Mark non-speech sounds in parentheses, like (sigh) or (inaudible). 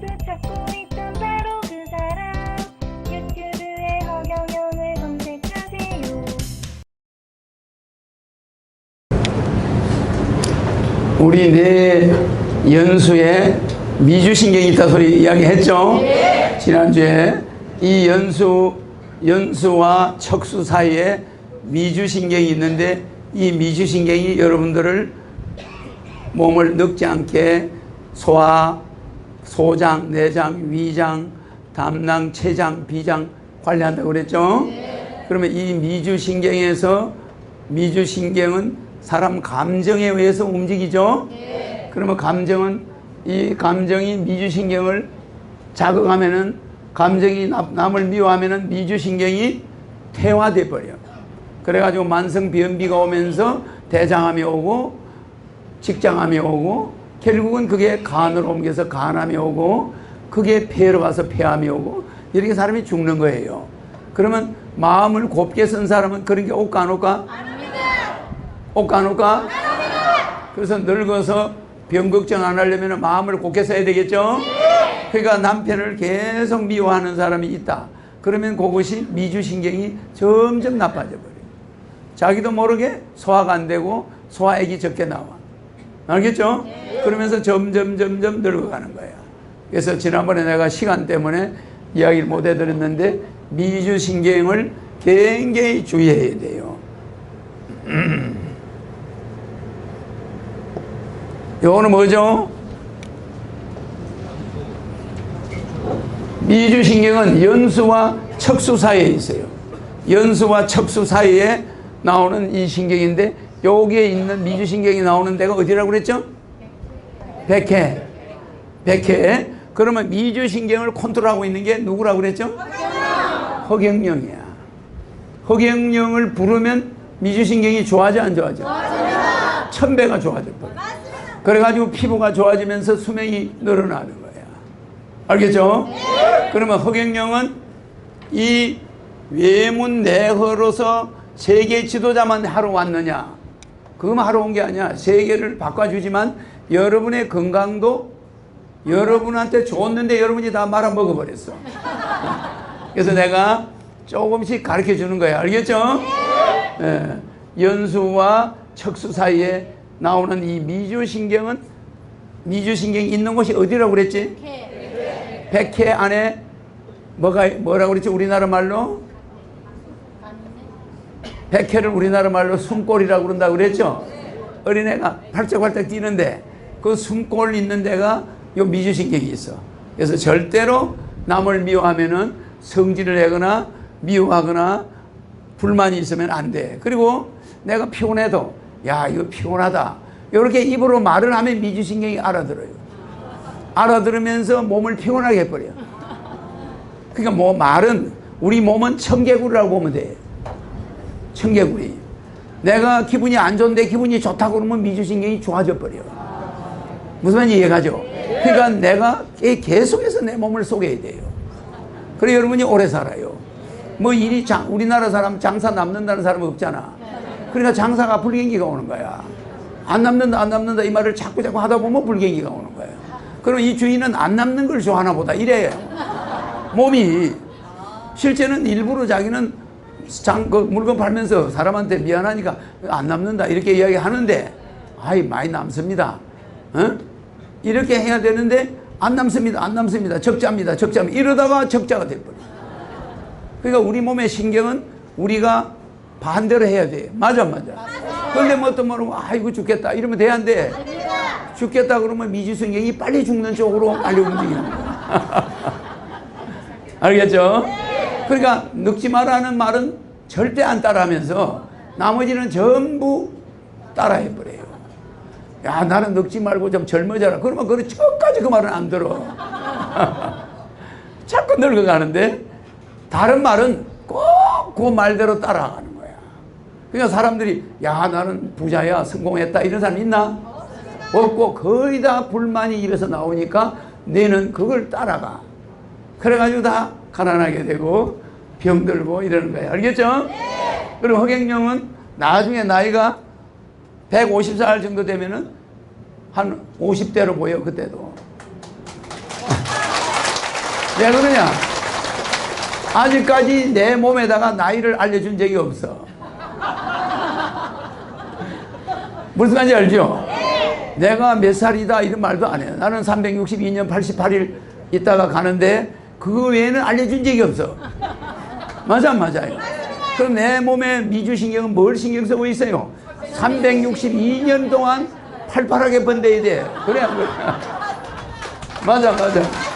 그 우리 내 연수에 미주신경이 있다 소리 이야기했죠? 지난주에 이 연수 연수와 척수 사이에 미주신경이 있는데 이 미주신경이 여러분들을 몸을 늙지 않게 소화, 소장, 내장, 위장, 담낭, 췌장, 비장 관리한다고 그랬죠? 그러면 이 미주신경에서 미주신경은 사람 감정에 의해서 움직이죠? 그러면 감정은 이 감정이 미주신경을 자극하면은 감정이 남- 남을 미워하면은 미주신경이 퇴화돼 버려. 그래가지고 만성 변비가 오면서 대장암이 오고 직장암이 오고 결국은 그게 간으로 옮겨서 간암이 오고 그게 폐로 가서 폐암이 오고 이렇게 사람이 죽는 거예요. 그러면 마음을 곱게 쓴 사람은 그런 게 올까 안 올까? 올까 안 올까? 그래서 늙어서 병 걱정 안 하려면 마음을 곱게 써야 되겠죠? 그러니까 남편을 계속 미워하는 사람이 있다. 그러면 그것이 미주신경이 점점 나빠져 버려요. 자기도 모르게 소화가 안 되고 소화액이 적게 나와. 알겠죠? 그러면서 점점 점점 늙어가는 거야. 그래서 지난번에 내가 시간 때문에 이야기를 못 해드렸는데 미주신경을 굉장히 주의해야 돼요. (clears throat) 요거는 뭐죠? 미주신경은 연수와 척수 사이에 있어요. 연수와 척수 사이에 나오는 이 신경인데 여기에 있는 미주신경이 나오는 데가 어디라고 그랬죠? 백회. 백회. 그러면 미주신경을 컨트롤하고 있는 게 누구라고 그랬죠? 허경영이야. 허경영을 부르면 미주신경이 좋아져 안 좋아져? 천배가 좋아져 버려. 그래가지고 피부가 좋아지면서 수명이 늘어나는 거야. 알겠죠? 그러면 허경영은 이 외문 내허로서 세계 지도자만 하러 왔느냐? 그것만 하러 온 게 아니야. 세계를 바꿔주지만 여러분의 건강도 여러분한테 좋았는데 여러분이 다 말아 먹어 버렸어. 그래서 내가 조금씩 가르쳐 주는 거야. 알겠죠? 예. 연수와 척수 사이에 나오는 이 미주신경은 미주신경이 있는 곳이 어디라고 그랬지? 백회 안에 뭐가 뭐라고 그랬지? 우리나라 말로 백회를 우리나라 말로 숨골이라고 그런다고 그랬죠? 어린애가 팔짝팔짝 뛰는데 그 숨골 있는 데가 요 미주신경이 있어. 그래서 절대로 남을 미워하면은 성질을 내거나 미워하거나 불만이 있으면 안 돼. 그리고 내가 피곤해도 야 이거 피곤하다. 이렇게 입으로 말을 하면 미주신경이 알아들어요. 알아들으면서 몸을 피곤하게 해버려. 그러니까 뭐 말은 우리 몸은 청개구리라고 보면 돼. 청개구리. 내가 기분이 안 좋은데 기분이 좋다고 그러면 미주신경이 좋아져 버려. 무슨 말인지 이해가죠? 그러니까 내가 계속해서 내 몸을 속여야 돼요. 그래 여러분이 오래 살아요. 뭐 일이 장, 우리나라 사람 장사 남는다는 사람 없잖아. 그러니까 장사가 불경기가 오는 거야. 안 남는다, 안 남는다 이 말을 자꾸 자꾸 하다 보면 불경기가 오는 거야. 그럼 이 주인은 안 남는 걸 좋아하나 보다. 이래요. 몸이. 실제는 일부러 자기는 장, 그 물건 팔면서 사람한테 미안하니까 안 남는다. 이렇게 이야기 하는데, 아이, 많이 남습니다. 어? 이렇게 해야 되는데, 안 남습니다. 안 남습니다. 적자입니다. 적자입니다. 이러다가 적자가 돼버려. 그러니까 우리 몸의 신경은 우리가 반대로 해야 돼. 맞아, 맞아. 그런데 뭐 어떤 말은, 아이고, 죽겠다. 이러면 돼, 안 돼? 죽겠다 그러면 미주신경이 빨리 죽는 쪽으로 빨리 움직이는 거야. (laughs) 알겠죠? 그러니까 늙지 마라는 말은 절대 안 따라하면서 나머지는 전부 따라해버려요. 야, 나는 늙지 말고 좀 젊어져라. 그러면 그 끝까지 그 말은 안 들어. (laughs) 자꾸 늙어가는데 다른 말은 꼭 그 말대로 따라가는 거야. 그러니까 사람들이 야, 나는 부자야, 성공했다. 이런 사람 있나? 없고 거의 다 불만이 입에서 나오니까 너는 그걸 따라가. 그래가지고 다 가난하게 되고 병들고 이러는 거예요. 알겠죠? 그리고 허경영은 나중에 나이가 150살 정도 되면은 한 50대로 보여, 그때도. 왜 그러냐? 아직까지 내 몸에다가 나이를 알려준 적이 없어. 무슨 말인지 알죠? 내가 몇 살이다 이런 말도 안 해요. 나는 362년 88일 있다가 가는데 그거 외에는 알려준 적이 없어. 맞아, 맞아요. 그럼 내 몸에 미주신경은 뭘 신경 쓰고 있어요? 362년 동안 팔팔하게 번대야 돼. 그래. 맞아, 맞아.